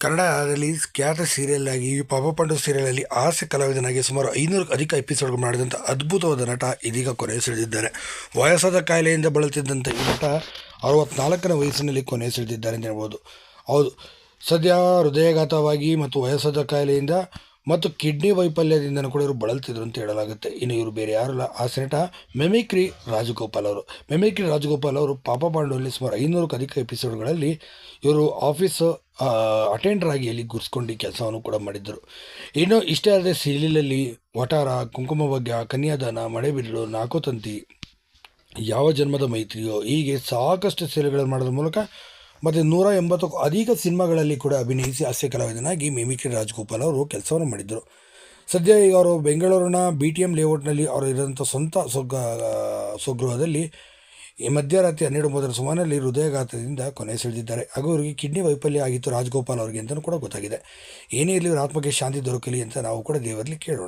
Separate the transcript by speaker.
Speaker 1: ಕನ್ನಡದಲ್ಲಿ ಖ್ಯಾತ ಸೀರಿಯಲ್ ಆಗಿ ಪಾಪ ಪಂಡು ಸೀರಿಯಲಲ್ಲಿ ಹಾಸ್ಯ ಕಲಾವಿದನಾಗಿ ಸುಮಾರು ಐನೂರಕ್ಕೂ ಅಧಿಕ ಎಪಿಸೋಡ್ಗಳು ಮಾಡಿದಂಥ ಅದ್ಭುತವಾದ ನಟ ಇದೀಗ ಕೊನೆ ಸೆಳೆದಿದ್ದಾರೆ. ವಯಸ್ಸಾದ ಕಾಯಿಲೆಯಿಂದ ಬಳಲುತ್ತಿದ್ದಂಥ ಈ ನಟ ಅರವತ್ನಾಲ್ಕನೇ ವಯಸ್ಸಿನಲ್ಲಿ ಕೊನೆ ಸೆಳೆದಿದ್ದಾರೆ ಅಂತ ಹೇಳ್ಬೋದು ಹೌದು, ಸದ್ಯ ಹೃದಯಾಘಾತವಾಗಿ ಮತ್ತು ವಯಸ್ಸಾದ ಕಾಯಿಲೆಯಿಂದ ಮತ್ತು ಕಿಡ್ನಿ ವೈಫಲ್ಯದಿಂದನೂ ಕೂಡ ಇವರು ಬಳಲ್ತಿದ್ರು ಅಂತ ಹೇಳಲಾಗುತ್ತೆ. ಇನ್ನು ಇವರು ಬೇರೆ ಯಾರಲ್ಲ. ಆ ಸೆನೆಟ ಮೆಮಿಕ್ರಿ ರಾಜಗೋಪಾಲ್ ಅವರು. ಮೆಮಿಕ್ರಿ ರಾಜಗೋಪಾಲ್ ಅವರು ಪಾಪ ಪಾಂಡುವಲ್ಲಿ ಸುಮಾರು ಐನೂರಕ್ಕೂ ಅಧಿಕ ಎಪಿಸೋಡ್ಗಳಲ್ಲಿ ಇವರು ಆಫೀಸ್ ಅಟೆಂಡರ್ ಆಗಿ ಅಲ್ಲಿ ಗುರ್ಸ್ಕೊಂಡು ಕೆಲಸವನ್ನು ಕೂಡ ಮಾಡಿದ್ದರು. ಇನ್ನು ಇಷ್ಟೇ ಅಲ್ಲದೆ ಸೀರಿಯಲಲ್ಲಿ ವಟಾರ, ಕುಂಕುಮ ಭಾಗ್ಯ ಕನ್ಯಾದಾನ ಮಳೆಬಿಡಲು ನಾಕೋತಂತಿ ತಂತಿ, ಯಾವ ಜನ್ಮದ ಮೈತ್ರಿಯೋ ಹೀಗೆ ಸಾಕಷ್ಟು ಸೀರೆಗಳನ್ನು ಮಾಡೋದ್ರ ಮೂಲಕ ಮತ್ತು ನೂರ ಎಂಬತ್ತಕ್ಕೂ ಅಧಿಕ ಸಿನಿಮಾಗಳಲ್ಲಿ ಕೂಡ ಅಭಿನಯಿಸಿ ಹಾಸ್ಯ ಕಲಾವಿದನಾಗಿ ಮಿಮಿಕ್ರಿ ರಾಜ್ಗೋಪಾಲ್ ಅವರು ಕೆಲಸವನ್ನು ಮಾಡಿದ್ದರು. ಸದ್ಯ ಈಗ ಅವರು ಬೆಂಗಳೂರಿನ ಬಿ ಟಿ ಎಂ ಲೇಔಟ್ನಲ್ಲಿ ಅವರು ಇರೋಂಥ ಸ್ವಂತ ಸ್ವಗ ಸ್ವಗೃಹದಲ್ಲಿ ಮಧ್ಯರಾತ್ರಿ ಹನ್ನೆರಡು ಮೂವತ್ತರ ಸುಮಾರಿನಲ್ಲಿ ಹೃದಯಾಘಾತದಿಂದ ಕೊನೆ ಸೆಳೆದಿದ್ದಾರೆ ಹಾಗೂ ಅವರಿಗೆ ಕಿಡ್ನಿ ವೈಫಲ್ಯ ಆಗಿತ್ತು ರಾಜ್ಗೋಪಾಲ್ ಅವರಿಗೆ ಅಂತಲೂ ಕೂಡ ಗೊತ್ತಾಗಿದೆ. ಏನೇ ಇರಲಿ ಆತ್ಮಕ್ಕೆ ಶಾಂತಿ ದೊರಕಲಿ ಅಂತ ನಾವು ಕೂಡ ದೇವರಲ್ಲಿ ಕೇಳೋಣ.